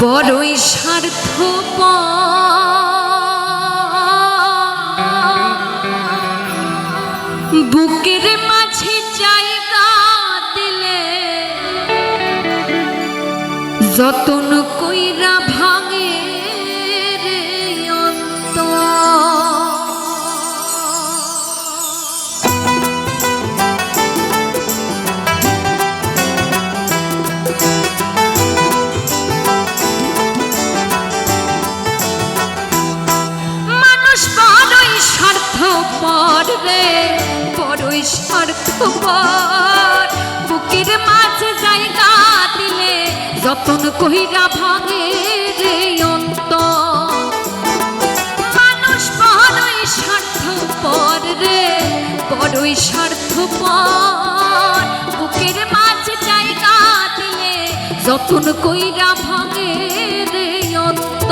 বড়ই স্বার্থ বুকের মাঝে জায়গা দিলে যতন রে বড়ই স্বার্থপর বুকের মাঝে জায়গা দিলে যতন কহিরা ভাঙে রে অন্ত মানুষ বড়ই স্বার্থপর রে, বড়ই স্বার্থপর। বুকের মাঝে জায়গা দিলে যতন কইরা ভাঙে রে অন্ত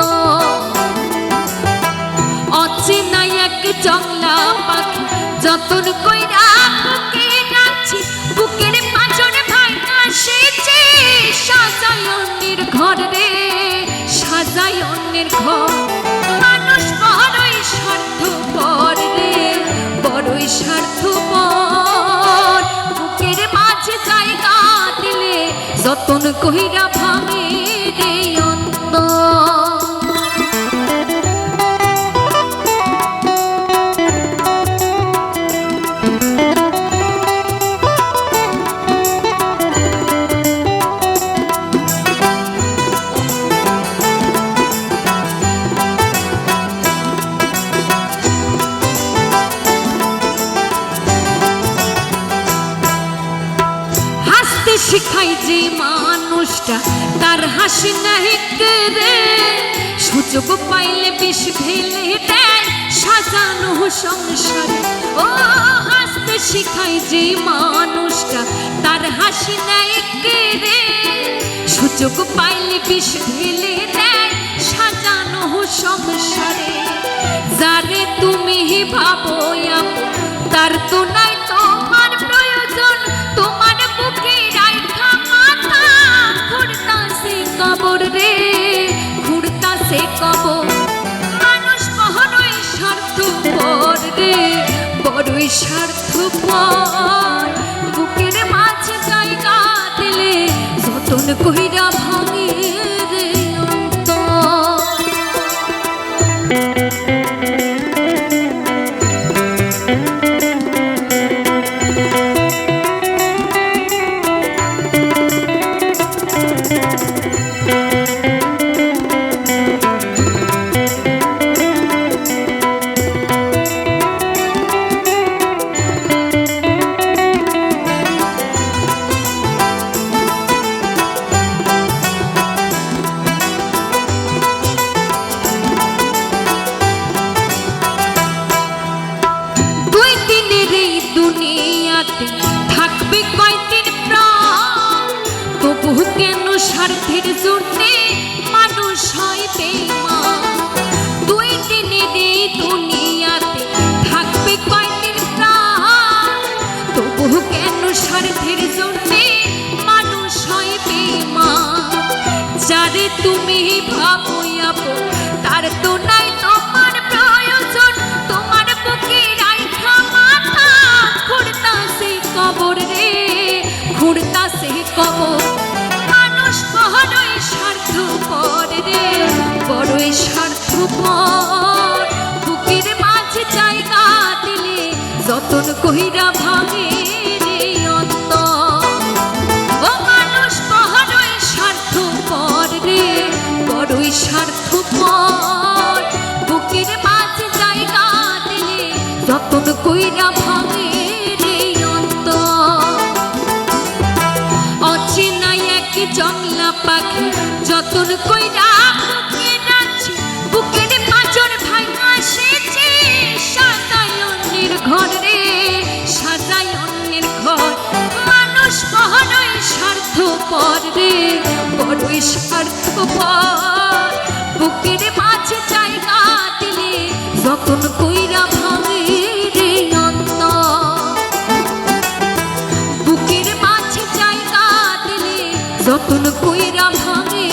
অচেনা এক জংলা পাখি যতন কইরা বুকে নাচি, বুকের পাঁচনে ভাঙা সেচে সাজায় অন্যের ঘর রে, সাজায় অন্যের ঘর। মানুষ বড়ই স্বার্থপর রে, বড়ই স্বার্থপর। বুকের মাঝে জায়গা দিলে যতন কইরা ভাঙে শিখাই যে মানুষটা, তার হাসি নাহি রে সুযোগ পাইলে বিষ ঢেলে দেয়, সাজানো সংসারে। ও, হাসতে শিখাই যে মানুষটা, তার হাসি নাহি রে সুযোগ পাইলে বিষ ঢেলে দেয়, সাজানো সংসারে। যারে তুমি ভাবো তার তো রে বড়ই স্বার্থপর। বুকের মাঝে জায়গা দিলে যতন কইরা ভাঙে স্বার্থের জন্যে মানুষ হয় বেঈমান। দুই দিনের দুনিয়াতে থাকবে কয়দিন প্রাণ। তবু কেন স্বার্থের জন্যে মানুষ হয় বেঈমান? যারে তুমি ভাবো আপন, স্বার্থপর বুকের মাঝে জায়গা দিলে, যতন কহিরা ভাঙে স্বার্থপর বুকের মাঝে জায়গা দিলে, যতন কইরা ভাঙে অচেনা এক জংলা পাখি, যতন কইরা পর বড়ই স্বার্থপর বুকের মাঝে জায়গা দিলে যখন কইরা ভাঙে রে অন্ত। বুকের মাঝে জায়গা দিলে যখন কইরা ভাঙে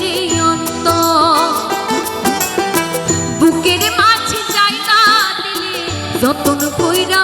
রে অন্ত। বুকের মাঝে জায়গা দিলে যখন কইরা